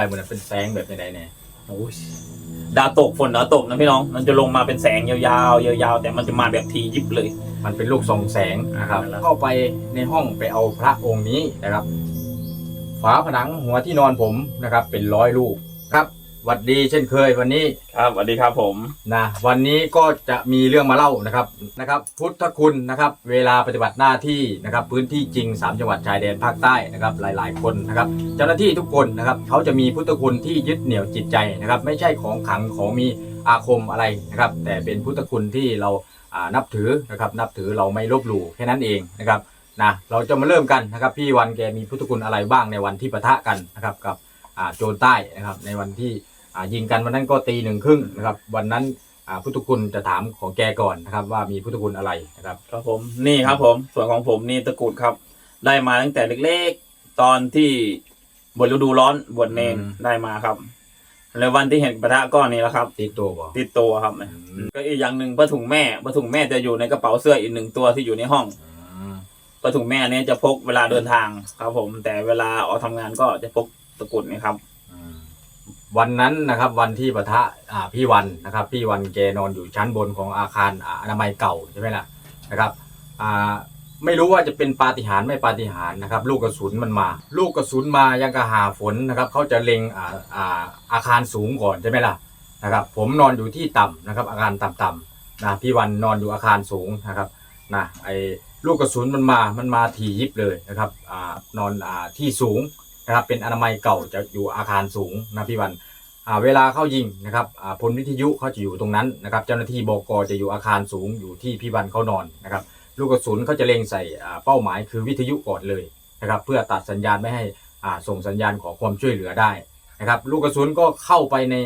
ไปเหมือนเป็นแสงแบบไหนๆเนี่ยโอ้ยดาวตกฝนดาวตกนะพี่น้อง มันจะลงมาเป็นแสงยาวๆยาวๆ แต่มันจะมาแบบทียิบเลย มันเป็นลูกทรงแสงนะครับอ่าเข้าไปในห้องไปเอาพระองค์นี้นะครับ ฝาผนังหัวที่นอนผมนะครับ เป็นร้อยลูกครับ หวัดดีเช่นเคยวันนี้ครับสวัสดีครับผมนะวันนี้ก็จะมีเรื่องมาเล่านะครับนะครับ พุทธคุณนะครับ เวลาปฏิบัติหน้าที่นะครับ พื้นที่จริง 3 จังหวัดชายแดนภาคใต้นะครับ หลาย ๆ คนนะครับ เจ้าหน้าที่ทุกคนนะครับ เขาจะมีพุทธคุณที่ยึดเหนี่ยวจิตใจนะครับ ไม่ใช่ของขลังของมีอาคมอะไรนะครับ แต่เป็นพุทธคุณที่เราอ่านับถือนะครับนับถือเราไม่ลบหลู่แค่นั้นเองนะครับนะเราจะมาเริ่มกันนะครับ พี่วันแกมีพุทธคุณอะไรบ้างในวันที่ปะทะกันนะครับกับอ่าโจรใต้นะครับในวันที่อ่า ยิงกันวันนั้นก็ตีหนึ่งครึ่งนะครับ วันนั้นอ่าพุทธคุณจะถามของแกก่อนนะครับ ว่ามีพุทธคุณอะไรนะครับ ครับผมนี่ครับผมส่วนของผมนี่ตะกรุดครับ ได้มาตั้งแต่เล็กๆ ตอนที่บนฤดูร้อนบวชเนนอืมได้มาครับแล้ววันที่เห็นปะทะก้อนนี้แหล้วครับ ติดตัวบ่ติดตัวครับอืมก็อีกอย่างหนึ่งผ้าถุงแม่ผ้าถุงแม่จะอยู่ในกระเป๋าเสื้ออีกหนึ่งตัวที่อยู่ในห้องอืมผ้าถุงแม่เนี้จะพกเวลาเดินทางครับ ผม แต่เวลาออกทำงานก็จะพกตะกรุดนี่ครับอืม วันนั้นนะครับวันที่ปะทะอ่าพี่วันนะครับ พี่วันแกนอนอยู่ชั้นบนของอาคารอนามัยเก่าใช่ไหมล่ะนะครับอ่าไม่รู้ว่าจะเป็นปาฏิหาริย์ไม่ปาฏิหาริย์นะครับ ลูกกระสุนมันมา ลูกกระสุนมายังกระหาฝนนะครับเขาจะเล็งอ่าอ่าอาคารสูงก่อนใช่ไหมล่ะนะครับ ผมนอนอยู่ที่ต่ำนะครับ อาคารต่ำๆนะพี่วันนอนอยู่อาคารสูงนะครับนะไอ้ลูกกระสุนมันมามันมาทียิบเลยนะครับอ่านอนอ่าที่สูง นะครับ เป็นอนามัยเก่าจะอยู่อาคารสูงนะพี่วันเวลาเข้ายิงนะครับพลวิทยุเขาจะอยู่ตรงนั้นนะครับ เจ้าหน้าที่บกจะอยู่อาคารสูงอยู่ที่พี่วันเขานอนนะครับ ลูกกระสุนเขาจะเล็งใส่เป้าหมายคือวิทยุก่อนเลยนะครับ เพื่อตัดสัญญาณไม่ให้ส่งสัญญาณขอความช่วยเหลือได้นะครับ ลูกกระสุนก็เข้าไปใน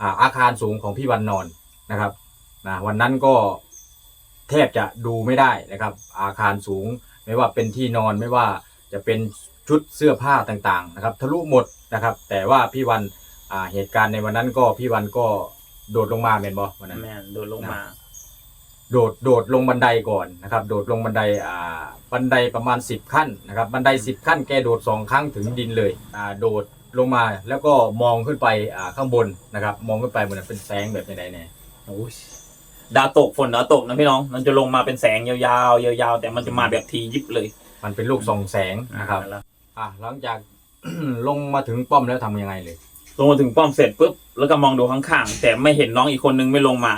อาอาคารสูงของพี่วันนอนนะครับนะวันนั้นก็แทบจะดูไม่ได้นะครับ อาคารสูงไม่ว่าเป็นที่นอนไม่ว่าจะเป็น ชุดเสื้อผ้าต่างๆนะครับทะลุหมดนะครับ แต่ว่าพี่วันอ่าเหตุการณ์ในวันนั้นก็พี่วันก็โดดลงมาเป็นบอวันนั้น แม่นโดนลงมา โดดโดดลงบันไดก่อนนะครับ โดดลงบันไดอ่าบันไดประมาณ 10 ขั้นนะครับ บันได 10 ขั้นแกโดดสองครั้งถึงดินเลยอ่าโดดลงมาแล้วก็มองขึ้นไปอ่าข้างบนนะครับ มองขึ้นไปเหมือนเป็นแสงแบบไหนๆเนี่ยโอ้ยดาวตกฝนดาวตกนะพี่น้อง มันจะลงมาเป็นแสงยาวๆยาวๆ แต่มันจะมาแบบทียิบเลยมันเป็นลูกส่องแสงนะครับ แล้ว อะหลังจาก ลงมาถึงป้อมแล้วทำยังไงเลย ลงมาถึงป้อมเสร็จปุ๊บแล้วก็มองดูข้างๆแต่ไม่เห็นน้องอีกคนนึงไม่ลงมา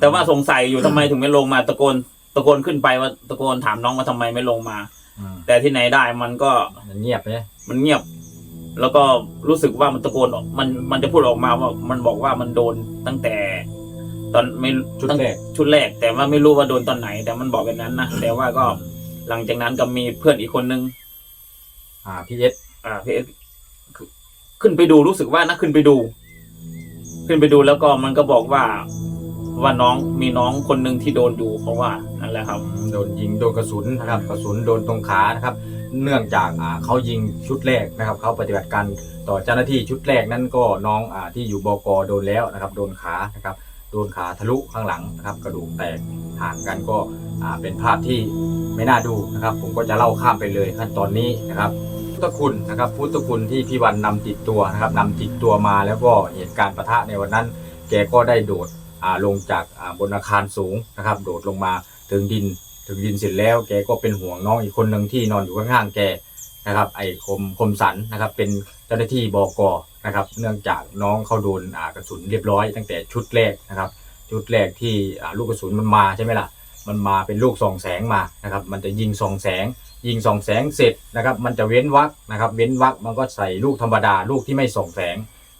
แต่ว่าสงสัยอยู่ทำไมถึงไม่ลงมาตะโกนตะโกนขึ้นไปว่าตะโกนถามน้องว่าทำไมไม่ลงมา อืมแต่ที่ไหนได้มันก็มันเงียบไหมมันเงียบ แล้วก็รู้สึกว่ามันตะโกนออกมันมันจะพูดออกมาว่ามันบอกว่ามันโดนตั้งแต่ ตอนไม่ชุดตั้งแรกชุดแรก แต่ว่าไม่รู้ว่าโดนตอนไหน แต่มันบอกแบบนั้นนะแต่ว่าก็หลังจากนั้นก็มีเพื่อนอีกคนนึง อ่าพีเอสอ่าพี่เอ็กซ์คือขึ้นไปดูรู้สึกว่านะขึ้นไปดู ขึ้นไปดูแล้วก็มันก็บอกว่า ว่าน้องมีน้องคนหนึ่งที่โดนอยู่เพราะว่านั่นแหละครับ โดนยิงโดนกระสุนนะครับกระสุนโดนตรงขานะครับ เนื่องจากอ่าเขายิงชุดแรกนะครับเขาปฏิบัติการต่อเจ้าหน้าที่ชุดแรกนั่นก็น้องอ่าที่อยู่บกโดนแล้วนะครับ โดนขานะครับโดนขาทะลุข้างหลังนะครับ กระดูกแตกห่างกันก็อ่าเป็นภาพที่ไม่น่าดูนะครับ ผมก็จะเล่าข้ามไปเลยขั้นตอนนี้นะครับพุท ธคุณนะครับ พุทธคุณที่พี่วันนำติดตัวนะครับนำติดตัวมาแล้วก็เหตุการณ์ประทะในวันนั้น แกก็ได้โดดลงจากบนอาคารสูงนะครับ โดดลงมาถึงดิน ถึงดินเสร็จแล้ว แกก็เป็นห่วงน้องอีกคนหนึ่งที่นอนอยู่ข้างๆแกนะครับ ไอ้คมคมสันนะครับ เป็นเจ้าหน้าที่บกนะครับ เนื่องจากน้องเขาโดนกระสุนเรียบร้อย ตั้งแต่ชุดแรกนะครับ ชุดแรกที่ลูกกระสุนมันมาใช่ไหมล่ะ มันมาเป็นลูกส่องแสงมานะครับ มันจะยิงส่องแสง ยิงส่องแสงเสร็จนะครับ มันจะเว้นวักนะครับ เว้นวักมันก็ใส่ลูกธรรมดา ลูกที่ไม่ส่องแสง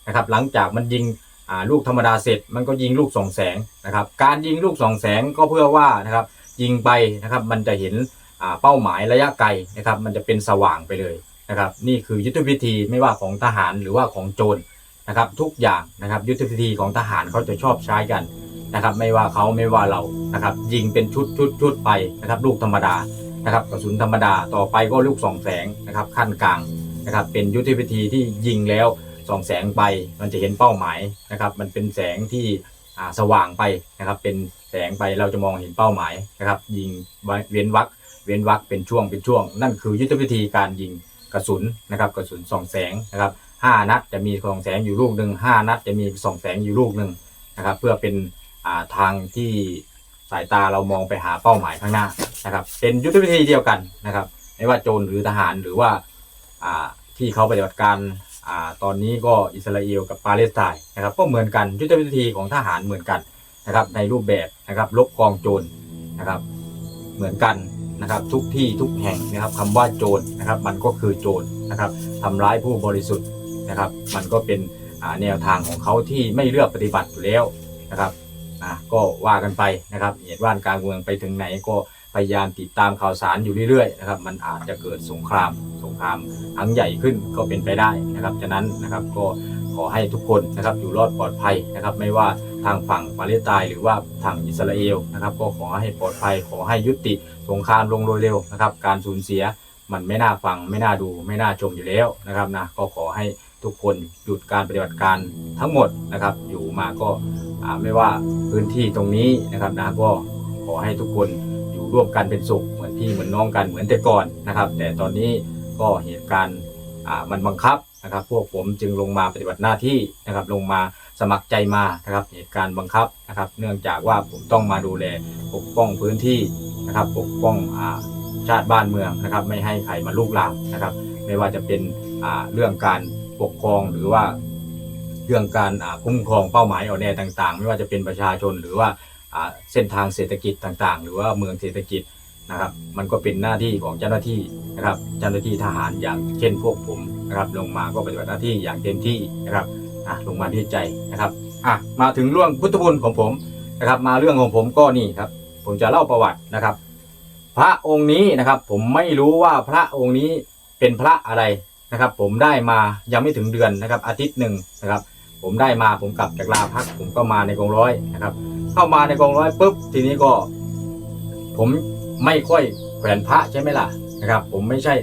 นะครับ หลังจากมันยิงลูกธรรมดาเสร็จ มันก็ยิงลูกส่องแสงนะครับ การยิงลูกส่องแสงก็เพื่อว่านะครับ ยิงไปนะครับ มันจะเห็นเป้าหมายระยะไกลนะครับ มันจะเป็นสว่างไปเลยนะครับ นี่คือยุทธวิธีไม่ว่าของทหารหรือว่าของโจรนะครับ ทุกอย่างนะครับยุทธวิธีของทหารเขาจะชอบใช้กันนะครับ ไม่ว่าเขาไม่ว่าเรานะครับ ยิงเป็นชุดชุดชุดไปนะครับ ลูกธรรมดา นะครับกระสุนธรรมดาต่อไปก็ลูกสองแสงนะครับขั้นกลางนะครับเป็นยุทธวิธีที่ยิงแล้วสองแสงไปมันจะเห็นเป้าหมายนะครับมันเป็นแสงที่สว่างไปนะครับเป็นแสงไปเราจะมองเห็นเป้าหมายนะครับยิงไว้เว้นวักเว้นวักเป็นช่วงเป็นช่วง นั่นคือยุทธวิธีการยิงกระสุนนะครับกระสุนสองแสงนะครับห้านัดจะมีสองแสงอยู่ลูกหนึ่งห้านัดจะมีสองแสงอยู่ลูกหนึ่งนะครับเพื่อเป็นทางที่สายตาเรามองไปหาเป้าหมายข้างหน้า นะครับ เป็นยุทธวิธีเดียวกันนะครับ ไม่ว่าโจรหรือทหารหรือว่าที่เขาปฏิบัติการอตอนนี้ก็อิสราเอลกับปาเลสไตน์นะครับ ก็เหมือนกันยุทธวิธีของทหารเหมือนกันนะครับ ในรูปแบบนะครับลบกองโจรนะครับ เหมือนกันนะครับทุกที่ทุกแห่งนะครับคำว่าโจรนะครับ มันก็คือโจรนะครับทำร้ายผู้บริสุทธิ์นะครับ มันก็เป็นแนวทางของเขาที่ไม่เลือกปฏิบัติอยู่แล้วนะครับอะก็ว่ากันไปนะครับเหตุว่านการเมืองไปถึงไหนก็ พยายามติดตามข่าวสารอยู่เรื่อยๆนะครับมันอาจจะเกิดสงครามสงครามครั้งใหญ่ขึ้นก็เป็นไปได้นะครับฉะนั้นนะครับก็ขอให้ทุกคนนะครับอยู่รอดปลอดภัยนะครับ ไม่ว่าทางฝั่งปาเลสไตน์หรือว่าทางอิสราเอลนะครับ ก็ขอให้ปลอดภัย ขอให้ยุติสงครามลงโดยเร็วนะครับ การสูญเสียมันไม่น่าฟังไม่น่าดูไม่น่าชมอยู่แล้วนะครับนะก็ขอให้ทุกคนหยุดการปฏิบัติการทั้งหมดนะครับ อยู่มาก็ไม่ว่าพื้นที่ตรงนี้นะครับนะก็ขอให้ทุกคน ร่วมกันเป็นสุขเหมือนพี่เหมือนน้องกันเหมือนแต่ก่อนนะครับ แต่ตอนนี้ก็เหตุการณ์มันบังคับนะครับ พวกผมจึงลงมาปฏิบัติหน้าที่นะครับ ลงมาสมัครใจมานะครับ เหตุการณ์บังคับนะครับ เนื่องจากว่าผมต้องมาดูแลปกป้องพื้นที่นะครับ ปกป้องอาชาติบ้านเมืองนะครับ ไม่ให้ใครมาลุกลามนะครับ ไม่ว่าจะเป็นเรื่องการปกครองหรือว่าเรื่องการคุ้มครองเป้าหมายอ่อนแอต่าง ๆ ไม่ว่าจะเป็นประชาชนหรือว่า เส้นทางเศรษฐกิจต่างๆ หรือว่าเมืองเศรษฐกิจนะครับมันก็เป็นหน้าที่ของเจ้าหน้าที่นะครับเจ้าหน้าที่ทหารอย่างเช่นพวกผมนะครับลงมาก็ปฏิบัติหน้าที่อย่างเต็มที่นะครับอะลงมาด้วยใจนะครับอะมาถึงเรื่องพุทธคุณของผมนะครับ มาเรื่องของผมก็นี่ครับ ผมจะเล่าประวัตินะครับ พระองค์นี้นะครับ ผมไม่รู้ว่าพระองค์นี้เป็นพระอะไรนะครับ ผมได้มายังไม่ถึงเดือนนะครับ อาทิตย์หนึ่งนะครับ ผมได้มาผมกลับจากลาพักผมก็มาในกองร้อยนะครับ เข้ามาในกองร้อยปุ๊บทีนี้ก็ ผมไม่ค่อยแขวนพระใช่ไหมล่ะนะครับ ผมไม่ใช่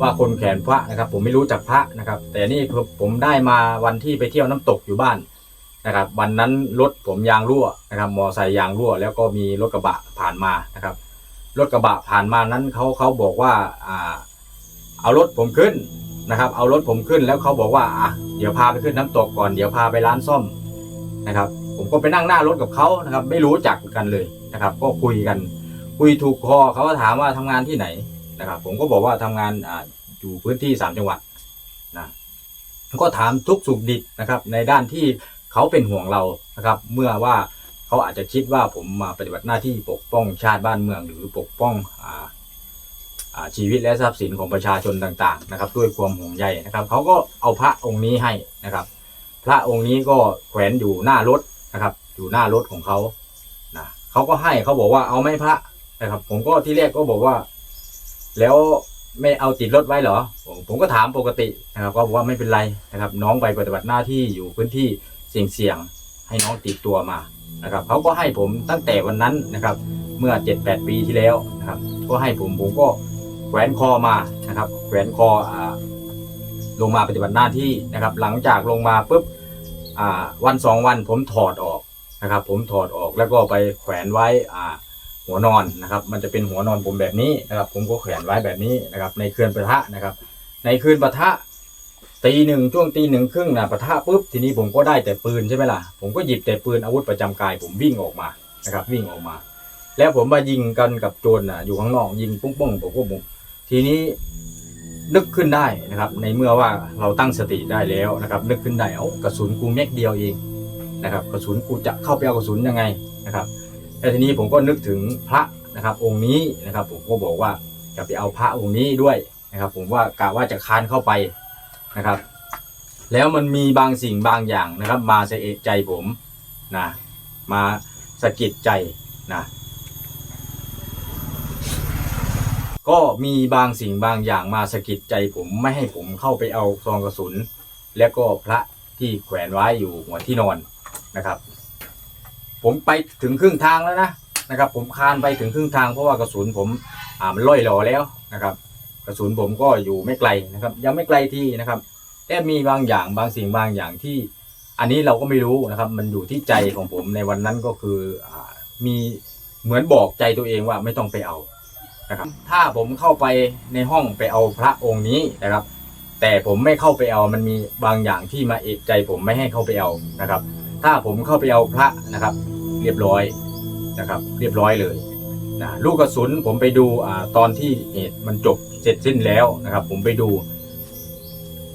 ว่าคนแขวนพระนะครับ ผมไม่รู้จักพระนะครับ แต่นี่คือผมได้มาวันที่ไปเที่ยวน้ำตกอยู่บ้านนะครับ วันนั้นรถผมยางรั่วนะครับมอไซค์ยางรั่ว แล้วก็มีรถกระบะผ่านมานะครับรถกระบะผ่านมานั้นเขาเขาบอกว่าอ่า เอารถผมขึ้นนะครับ เอารถผมขึ้นแล้วเขาบอกว่าอะเดี๋ยวพาไปขึ้นน้ำตกก่อนเดี๋ยวพาไปร้านซ่อมนะครับ ผมก็ไปนั่งหน้ารถกับเขานะครับ ไม่รู้จักกันเลยนะครับ ก็คุยกัน คุยถูกคอเขาก็ถามว่าทำงานที่ไหนนะครับ ผมก็บอกว่าทำงานอ่าอยู่พื้นที่สามจังหวัดนะก็ถามทุกสุขดิบนะครับ ในด้านที่เขาเป็นห่วงเรานะครับ เมื่อว่าเขาอาจจะคิดว่าผมมาปฏิบัติหน้าที่ปกป้องชาติบ้านเมือง หรือปกป้องออ่าชีวิตและทรัพย์สินของประชาชนต่างๆนะครับ ด้วยความห่วงใยนะครับเขาก็เอาพระองค์นี้ให้นะครับ พระองค์นี้ก็แขวนอยู่หน้ารถ นะครับ อยู่หน้ารถของเขานะเขาก็ให้เขาบอกว่าเอาไม่พระนะครับ ผมก็ที่แรกก็บอกว่า แล้วไม่เอาติดรถไว้เหรอ ผมผมก็ถามปกตินะครับก็บอกว่าไม่เป็นไรนะครับ น้องไปปฏิบัติหน้าที่อยู่พื้นที่เสี่ยงๆให้น้องติดตัวมานะครับเขาก็ให้ผมตั้งแต่วันนั้นนะครับ เมื่อ 7-8 ปีที่แล้วนะครับ ก็ให้ผมผมก็แขวนคอมานะครับแขวนคออ่าลงมาปฏิบัติหน้าที่นะครับ หลังจากลงมาปุ๊บวันสองวันผมถอดออก นะครับ ผมถอดออกแล้วก็ไปแขวนไว้อ่าหัวนอนนะครับ มันจะเป็นหัวนอนผมแบบนี้นะครับ ผมก็แขวนไว้แบบนี้นะครับ ในคืนปะทะนะครับ ในคืนปะทะตีหนึ่งช่วงตีหนึ่งครึ่งนะปะทะปุ๊บทีนี้ผมก็ได้แต่ปืนใช่ไหมล่ะผมก็หยิบแต่ปืนอาวุธประจำกาย ผมวิ่งออกมานะครับ วิ่งออกมา แล้วผมมายิงกันกับโจรน่ะอยู่ข้างนอกยิงปุ้งปุ้งผมก็ผมทีนี้นึกขึ้นได้นะครับ ในเมื่อว่าเราตั้งสติได้แล้วนะครับ นึกขึ้นได้เอากระสุนกูเม็ดเดียวเอง นะครับกระสุนกูจะเข้าไปเอากระสุนยังไงนะครับแล้วทีนี้ผมก็นึกถึงพระนะครับ องค์นี้นะครับ ผมก็บอกว่าจะไปเอาพระองค์นี้ด้วยนะครับ ผมว่ากะว่าจะคานเข้าไปนะครับ แล้วมันมีบางสิ่งบางอย่างนะครับ มาสะเอะใจผมนะมาสะกิดใจนะก็มีบางสิ่งบางอย่างมาสะกิดใจผมไม่ให้ผมเข้าไปเอาซองกระสุน และก็พระที่แขวนไว้อยู่หัวที่นอน นะครับ ผมไปถึงครึ่งทางแล้วนะนะครับ ผมคานไปถึงครึ่งทางเพราะว่ากระสุนผมอ่ามันล่อยหล่อแล้วนะครับ กระสุนผมก็อยู่ไม่ไกลนะครับ ยังไม่ไกลที่นะครับแต่มีบางอย่างบางสิ่งบางอย่างที่ อันนี้เราก็ไม่รู้นะครับ มันอยู่ที่ใจของผมในวันนั้นก็คืออ่ามีเหมือนบอกใจตัวเองว่าไม่ต้องไปเอานะครับ ถ้าผมเข้าไปในห้องไปเอาพระองค์นี้นะครับ แต่ผมไม่เข้าไปเอามันมีบางอย่างที่มาเอกใจผมไม่ให้เข้าไปเอานะครับ ถ้าผมเข้าไปเอาพระนะครับ เรียบร้อยนะครับ เรียบร้อยเลยนะลูกกระสุนผมไปดูอ่าตอนที่เหตุมันจบเสร็จสิ้นแล้วนะครับ ผมไปดู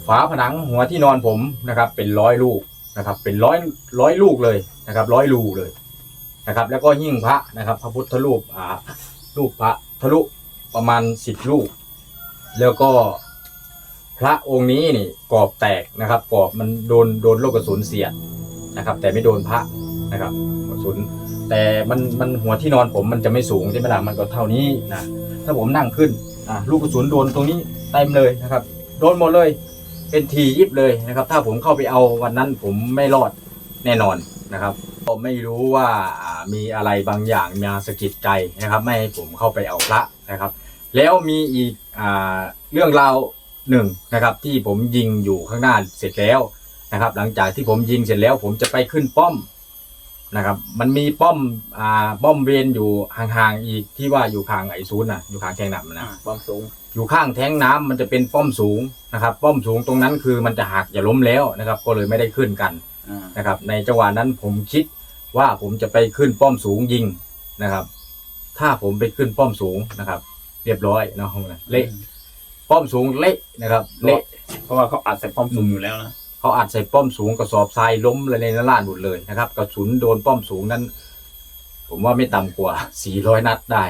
ฝาผนังหัวที่นอนผมนะครับ เป็นร้อยลูกนะครับ เป็นร้อยร้อยลูกเลยนะครับ ร้อยรูเลยนะครับ แล้วก็หิ้งพระนะครับ พระพุทธรูปอ่ารูปพระทะลุประมาณสิบลูก แล้วก็พระองค์นี้นี่กรอบแตกนะครับกรอบมันโดนโดนลูกกระสุนเสียด นะครับ แต่ไม่โดนพระนะครับกระสุนแต่มันมันหัวที่นอนผมมันจะไม่สูงใช่ไหมล่ะมันก็เท่านี้นะถ้าผมนั่งขึ้นอะลูกกระสุนโดนตรงนี้เต็มเลยนะครับ โดนหมดเลย เป็นทียิบเลยนะครับ ถ้าผมเข้าไปเอาวันนั้นผมไม่รอดแน่นอนนะครับผมไม่รู้ว่ามีอะไรบางอย่างมาสะกิดใจนะครับ ไม่ให้ผมเข้าไปเอาพระนะครับ แล้วมีอีกอเรื่องราวหนึ่งนะครับ ที่ผมยิงอยู่ข้างหน้าเสร็จแล้ว นะครับ หลังจากที่ผมยิงเสร็จแล้วผมจะไปขึ้นป้อมนะครับ มันมีป้อมอ่าป้อมเวรอยู่ห่างๆอีกที่ว่าอยู่ข้างไอ้ศูนย์น่ะอยู่ข้างแทงหนำนะความสูง อยู่ข้างแท้งน้ำมันจะเป็นป้อมสูงนะครับ ป้อมสูงตรงนั้นคือมันจะหักอย่าล้มแล้วนะครับ ก็เลยไม่ได้ขึ้นกันอ่านะครับ ในจังหวะนั้นผมคิดว่าผมจะไปขึ้นป้อมสูงยิงนะครับ ถ้าผมไปขึ้นป้อมสูงนะครับ เรียบร้อยเนาะเละป้อมสูงเละนะครับ เละเพราะว่าเขาอัดใส่ความสูงอยู่แล้วนะ เขาอัดใส่ป้อมสูงกระสอบทรายล้มเลยในนาลานหมดเลยนะครับ กระสุนโดนป้อมสูงนั้น ผมว่าไม่ต่ำกว่า 400 นัดได้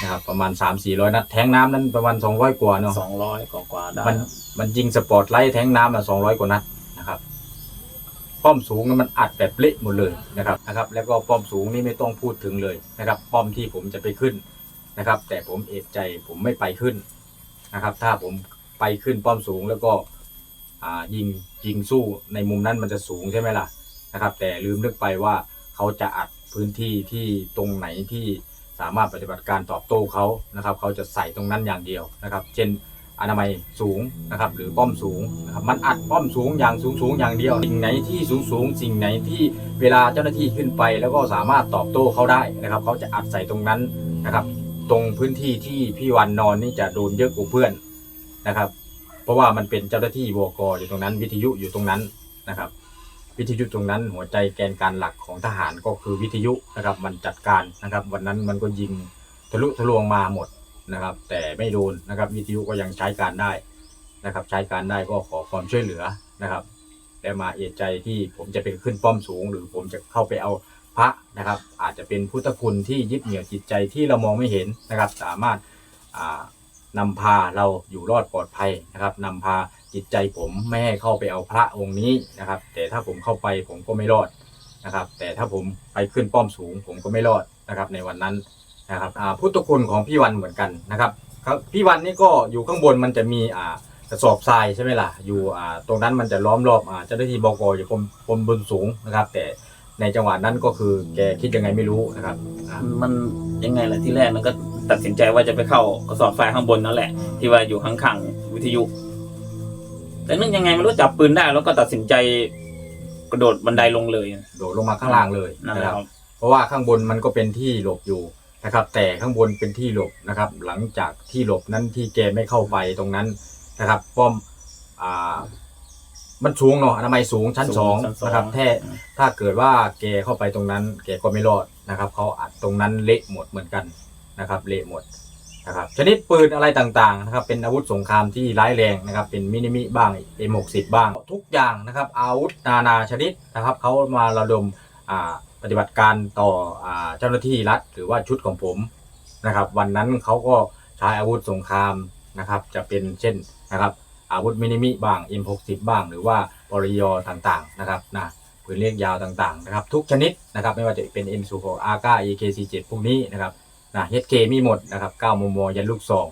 นะครับประมาณ 3-400 นัดแทงน้ำนั้นประมาณ 200 กว่าเนาะสองร้อยกว่าๆได้มันมันยิงสปอร์ตไลท์แทงน้ำละ200 กว่านัดนะครับป้อมสูงนั้นมันอัดแบบเละหมดเลยนะครับนะครับ แล้วก็ป้อมสูงนี่ไม่ต้องพูดถึงเลยนะครับ ป้อมที่ผมจะไปขึ้นนะครับ แต่ผมเอกใจผมไม่ไปขึ้นนะครับ ถ้าผมไปขึ้นป้อมสูงแล้วก็อ่า ยิงยิงสู้ในมุมนั้นมันจะสูงใช่ไหมล่ะนะครับ แต่ลืมนึกไปว่าเขาจะอัดพื้นที่ที่ตรงไหนที่สามารถปฏิบัติการตอบโต้เขานะครับ เขาจะใส่ตรงนั้นอย่างเดียวนะครับ เช่นอนามัยสูงนะครับ หรือป้อมสูงนะครับมันอัดป้อมสูงอย่างสูงสูงอย่างเดียว สิ่งไหนที่สูงสูงสิ่งไหนที่เวลาเจ้าหน้าที่ขึ้นไป แล้วก็สามารถตอบโต้เขาได้นะครับ เขาจะอัดใส่ตรงนั้นนะครับ ตรงพื้นที่ที่พี่วันนอนนี่จะโดนเยอะกว่าเพื่อนนะครับ เพราะว่ามันเป็นเจ้าหน้าที่วกอยู่ตรงนั้น วิทยุอยู่ตรงนั้นนะครับ วิทยุตรงนั้นหัวใจแกนการหลักของทหารก็คือวิทยุนะครับ มันจัดการนะครับ วันนั้นมันก็ยิงทะลุทะลวงมาหมดนะครับ แต่ไม่โดนนะครับ วิทยุก็ยังใช้การได้นะครับ ใช้การได้ก็ขอความช่วยเหลือนะครับแต่มาเอะใจที่ผมจะไปขึ้นป้อมสูง หรือผมจะเข้าไปเอาพระนะครับ อาจจะเป็นพุทธคุณที่ยึดเหนี่ยวจิตใจที่เรามองไม่เห็นนะครับ สามารถอ่า นำพาเราอยู่รอดปลอดภัยนะครับนำพาจิตใจผมไม่ให้เข้าไปเอาพระองค์นี้นะครับ แต่ถ้าผมเข้าไปผมก็ไม่รอดนะครับ แต่ถ้าผมไปขึ้นป้อมสูงผมก็ไม่รอดนะครับในวันนั้นนะครับพุทธคุณของพี่วันเหมือนกันนะครับพี่วันนี่ก็อยู่ข้างบนมันจะมีอ่ากระสอบทรายใช่ไหมล่ะอยู่อ่าตรงนั้นมันจะล้อมรอบอ่าเจ้าหน้าที่บกอยู่บนบนบนสูงนะครับ แต่ในจังหวะนั้นก็คือแกคิดยังไงไม่รู้นะครับ มันยังไงล่ะที่แรกมันก็ ตัดสินใจว่าจะไปเข้ากระสอบทรายข้างบนนั่นแหละ ที่ว่าอยู่ข้างๆวิทยุ แต่นึกยังไงไม่รู้จับปืนได้ แล้วก็ตัดสินใจกระโดดบันไดลงเลยโดดลงมาข้างล่างเลยนั่นแหนะละคครัรับบเพราะว่าข้างบนมันก็เป็นที่หลบอยู่นะครับ แต่ข้างบนเป็นที่หลบนะครับ หลังจากที่หลบนั้นที่แกไม่เข้าไปตรงนั้นนะครับป้อมอ่ามันสูงเนาะอนามัยสูงชั้นสูสองชั้นสองนะครับแท้ถ้าเกิดว่าแกเข้าไปตรงนั้น แกก็ไม่รอดนะครับเขาอัดตรงนั้นเละหมดเหมือนกัน นะครับเละหมดนะครับชนิดปืนอะไรต่างๆนะครับเป็นอาวุธสงครามที่ร้ายแรงนะครับเป็นมินิมิบ้าง M60 บ้าง ทุกอย่างนะครับอาวุธนานาชนิดนะครับเขามาระดมปฏิบัติการต่อเจ้าหน้าที่รัฐ หรือว่าชุดของผมนะครับ วันนั้นเขาก็ใช้อาวุธสงครามนะครับจะเป็นเช่นนะครับอาวุธมินิมิบ้าง M60 บ้าง หรือว่าปริยอต่างๆนะครับนะปืนเรียกยาวต่างๆนะครับทุกชนิดนะครับไม่ว่าจะเป็น M16 AK AK47 พวกนี้นะครับ นะ HK มีหมดนะครับ9มมยันลูกซอง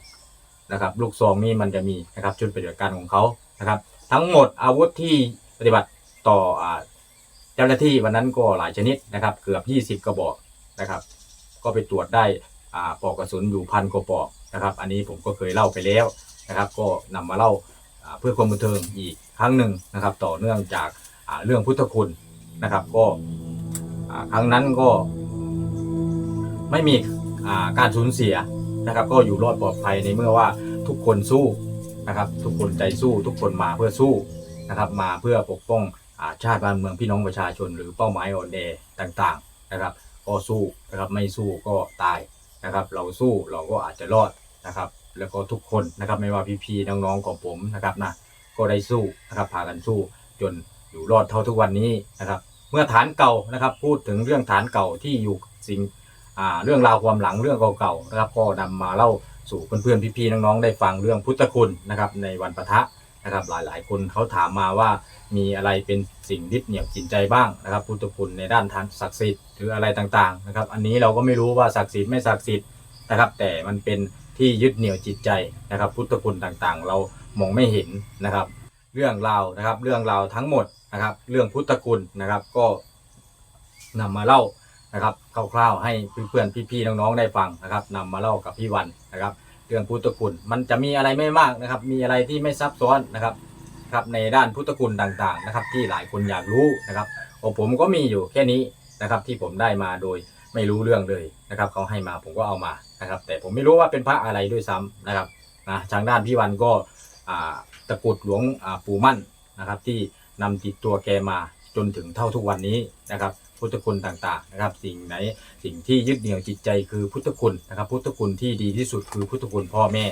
นะครับลูกซองนี่มันจะมีนะครับชุดปฏิบัติการของเขานะครับ ทั้งหมดอาวุธที่ปฏิบัติต่อเจ้าหน้าที่วันนั้นก็หลายชนิดนะครับ เกือบ 20 กระบอกนะครับ ก็ไปตรวจได้ปลอกกระสุนอยู่พันกว่าปลอกนะครับ อันนี้ผมก็เคยเล่าไปแล้วนะครับ ก็นำมาเล่าเพื่อความบันเทิงอีกครั้งหนึ่งนะครับ ต่อเนื่องจากาเรื่องพุทธคุณนะครับ ก็ครั้งนั้นก็ไม่มี การสูญเสียนะครับ ก็อยู่รอดปลอดภัยในเมื่อว่าทุกคนสู้นะครับ ทุกคนใจสู้ ทุกคนมาเพื่อสู้นะครับ มาเพื่อปกป้องอาชาติบ้านเมืองพี่น้องประชาชน หรือเป้าหมายอ่อนแอต่างๆนะครับ ก็สู้นะครับไม่สู้ก็ตายนะครับ เราสู้เราก็อาจจะรอดนะครับ แล้วก็ทุกคนนะครับไม่ว่าพี่ๆน้องๆของผมนะครับนะก็ได้สู้นะครับพากันสู้จนอยู่รอดเท่าทุกวันนี้นะครับ เมื่อฐานเก่านะครับ พูดถึงเรื่องฐานเก่าที่อยู่สิ่ง เรื่องราวความหลังเรื่องเก่าๆนะครับก็นำมาเล่าสู่เพื่อนๆพี่ๆน้องๆได้ฟังเรื่องพุทธคุณนะครับในวันปะทะนะครับหลายๆ คนเขาถามมาว่ามีอะไรเป็นสิ่งยึดเหนี่ยวจิตใจบ้างนะครับ พุทธคุณในด้านทางศักดิ์สิทธิ์หรืออะไรต่างๆนะครับอันนี้เราก็ไม่รู้ว่าศักดิ์สิทธิ์ไม่ศักดิ์สิทธิ์นะครับ แต่มันเป็นที่ยึดเหนี่ยวจิตใจนะครับ พุทธคุณต่างๆ เรามองไม่เห็นนะครับ เรื่องราวนะครับเรื่องราวทั้งหมดนะครับ เรื่องพุทธคุณนะครับก็นำมาเล่า นะครับคร่าวๆให้เพื่อนๆพี่ๆน้องๆได้ฟังนะครับนำมาเล่ากับพี่วันนะครับ เรื่องพุทธคุณมันจะมีอะไรไม่มากนะครับ มีอะไรที่ไม่ซับซ้อนนะครับครับในด้านพุทธคุณต่างๆนะครับ ที่หลายคนอยากรู้นะครับของผมก็มีอยู่แค่นี้นะครับที่ผมได้มาโดยไม่รู้เรื่องเลยนะครับเขาให้มาผมก็เอามานะครับ แต่ผมไม่รู้ว่าเป็นพระอะไรด้วยซ้ำนะครับนะทางด้านพี่วันก็อ่าตะกุดหลวงปู่มั่นนะครับ ที่นำติดตัวแกมา จนถึงเท่าทุกวันนี้นะครับ พุทธคุณต่างๆนะครับ สิ่งไหนสิ่งที่ยึดเหนี่ยวจิตใจคือพุทธคุณนะครับ พุทธคุณที่ดีที่สุดคือพุทธคุณพ่อแม่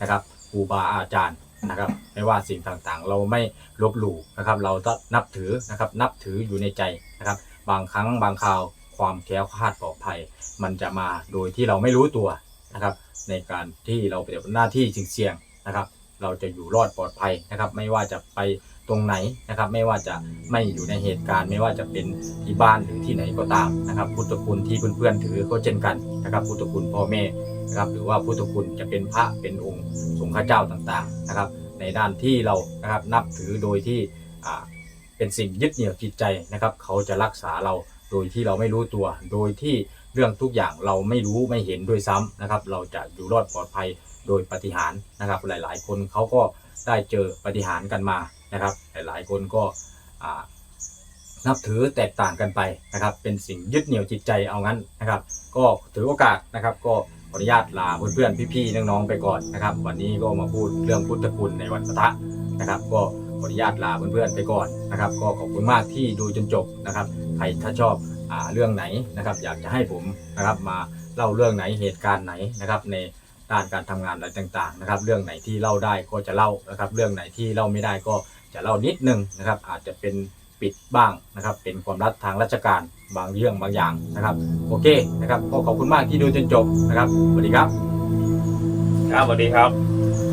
นะครับครูบาอาจารย์นะครับไม่ว่าสิ่งต่างๆ เราไม่ลบหลู่นะครับ เราต้องนับถือนะครับนับถืออยู่ในใจนะครับ บางครั้งบางคราวความแคล้วคลาดปลอดภัย มันจะมาโดยที่เราไม่รู้ตัวนะครับ ในการที่เราปฏิบัติหน้าที่เสี่ยงๆนะครับ เราจะอยู่รอดปลอดภัยนะครับ ไม่ว่าจะไป ตรงไหนนะครับ ไม่ว่าจะไม่อยู่ในเหตุการณ์ ไม่ว่าจะเป็นที่บ้านหรือที่ไหนก็ตามนะครับ พุทธคุณที่เพื่อนๆถือก็เช่นกันนะครับ พุทธคุณพ่อแม่นะครับหรือว่าพุทธคุณจะเป็นพระเป็นองค์สงฆ์ข้าเจ้าต่างๆนะครับ ในด้านที่เรานะครับนับถือโดยที่อ่าเป็นสิ่งยึดเหนี่ยวจิตใจนะครับ เขาจะรักษาเราโดยที่เราไม่รู้ตัว โดยที่เรื่องทุกอย่างเราไม่รู้ไม่เห็นด้วยซ้ำนะครับ เราจะอยู่รอดปลอดภัยโดยปฏิหารนะครับ หลายๆ คนเขาก็ได้เจอปฏิหารกันมา นะครับหลายคนก็นับถือแตกต่างกันไปนะครับ เป็นสิ่งยึดเหนี่ยวจิตใจเอางั้นนะครับ ก็ถือโอกาสนะครับ ก็ขออนุญาตลาเพื่อนๆพี่ๆน้องๆไปก่อนนะครับ วันนี้ก็มาพูดเรื่องพุทธคุณในวันพระทะนะครับ ก็ขออนุญาตลาเพื่อนๆไปก่อนนะครับ ก็ขอบคุณมากที่ดูจนจบนะครับ ใครถ้าชอบอเรื่องไหนนะครับ อยากจะให้ผมนะครับมาเล่าเรื่องไหนเหตุการณ์ไหนนะครับใน ด้านการทำงานอะไรต่างๆนะครับ เรื่องไหนที่เล่าได้ก็จะเล่านะครับ เรื่องไหนที่เล่าไม่ได้ก็จะเล่านิดนึงนะครับ อาจจะเป็นปิดบ้างนะครับ เป็นความลับทางราชการบางเรื่องบางอย่างนะครับ โอเคนะครับก็ขอบคุณมากที่ดูจนจบนะครับสวัสดีครับ ครับสวัสดีครับ